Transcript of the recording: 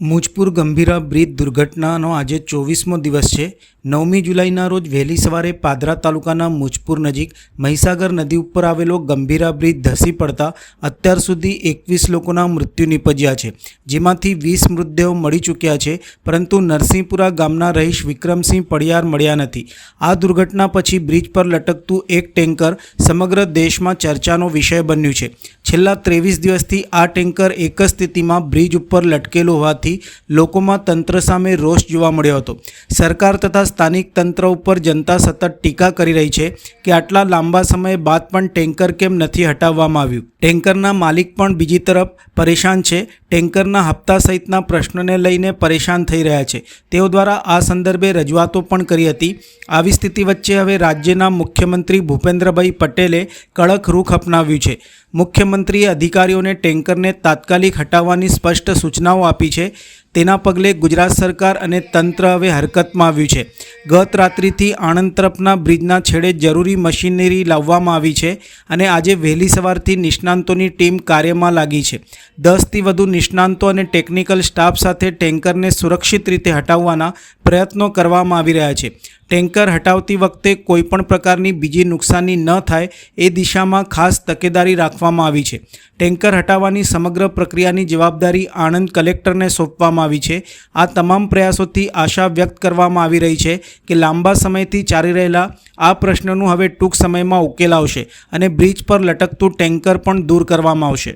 Mujpur Gambhira bridge દુર્ઘટનાનો આજે ચોવીસમો દિવસ છે. નવમી જુલાઈના રોજ વહેલી સવારે પાદરા તાલુકાના મુજપુર નજીક મહીસાગર નદી ઉપર આવેલો ગંભીરા બ્રિજ ધસી પડતા અત્યાર સુધી એકવીસ લોકોના મૃત્યુ નિપજ્યા છે. જેમાંથી વીસ મૃતદેહો મળી ચૂક્યા છે, પરંતુ નરસિંહપુરા ગામના રહીશ વિક્રમસિંહ પડિયાર મળ્યા નથી. આ દુર્ઘટના પછી બ્રિજ પર લટકતું એક ટેન્કર સમગ્ર દેશમાં ચર્ચાનો વિષય બન્યું છે. છેલ્લા ત્રેવીસ દિવસથી આ ટેન્કર એક જ સ્થિતિમાં બ્રિજ ઉપર લટકેલું હોવાથી લોકોમાં તંત્ર સામે રોષ જોવા મળ્યો હતો. સરકાર તથા સ્થાનિક તંત્ર ઉપર જનતા સતત ટીકા કરી રહી છે કે આટલા લાંબા સમય બાદ પણ ટેન્કર કેમ નથી હટાવવામાં આવ્યું. ટેન્કરના માલિક પણ બીજી તરફ પરેશાન છે. ટેન્કરના હપ્તા સહિતના પ્રશ્નોને લઈને પરેશાન થઈ રહ્યા છે. તેઓ દ્વારા આ સંદર્ભે રજૂઆતો પણ કરી હતી. આવી સ્થિતિ વચ્ચે હવે રાજ્યના મુખ્યમંત્રી ભૂપેન્દ્રભાઈ પટેલે કડક રૂખ અપનાવ્યું છે. મુખ્યમંત્રીએ અધિકારીઓને ટેન્કરને તાત્કાલિક હટાવવાની સ્પષ્ટ સૂચનાઓ આપી છે. તેના પગલે ગુજરાત સરકાર અને તંત્ર હવે હરકતમાં આવ્યું છે. ગત રાત્રિથી આણંદ તરફના બ્રિજના છેડે જરૂરી મશીનરી લાવવામાં આવી છે અને આજે વહેલી સવારથી નિષ્ણાંતોની ટીમ કાર્યમાં લાગી છે. દસથી વધુ નિષ્ણાંતો અને ટેકનિકલ સ્ટાફ સાથે ટેન્કરને સુરક્ષિત રીતે હટાવવાના પ્રયત્નો કરવામાં આવી રહ્યા છે. ટેન્કર હટાવતી વખતે કોઈપણ પ્રકારની બીજી નુકસાની ન થાય એ દિશામાં ખાસ તકેદારી રાખવામાં આવી છે. ટેન્કર હટાવવાની સમગ્ર પ્રક્રિયાની જવાબદારી આણંદ કલેક્ટરને સોંપવામાં આવી છે. આ તમામ પ્રયાસોથી આશા વ્યક્ત કરવામાં આવી રહી છે કે લાંબા સમયથી ચાલી રહેલા આ પ્રશ્નનું હવે ટૂંક સમયમાં ઉકેલ આવશે અને બ્રિજ પર લટકતું ટેન્કર પણ દૂર કરવામાં આવશે.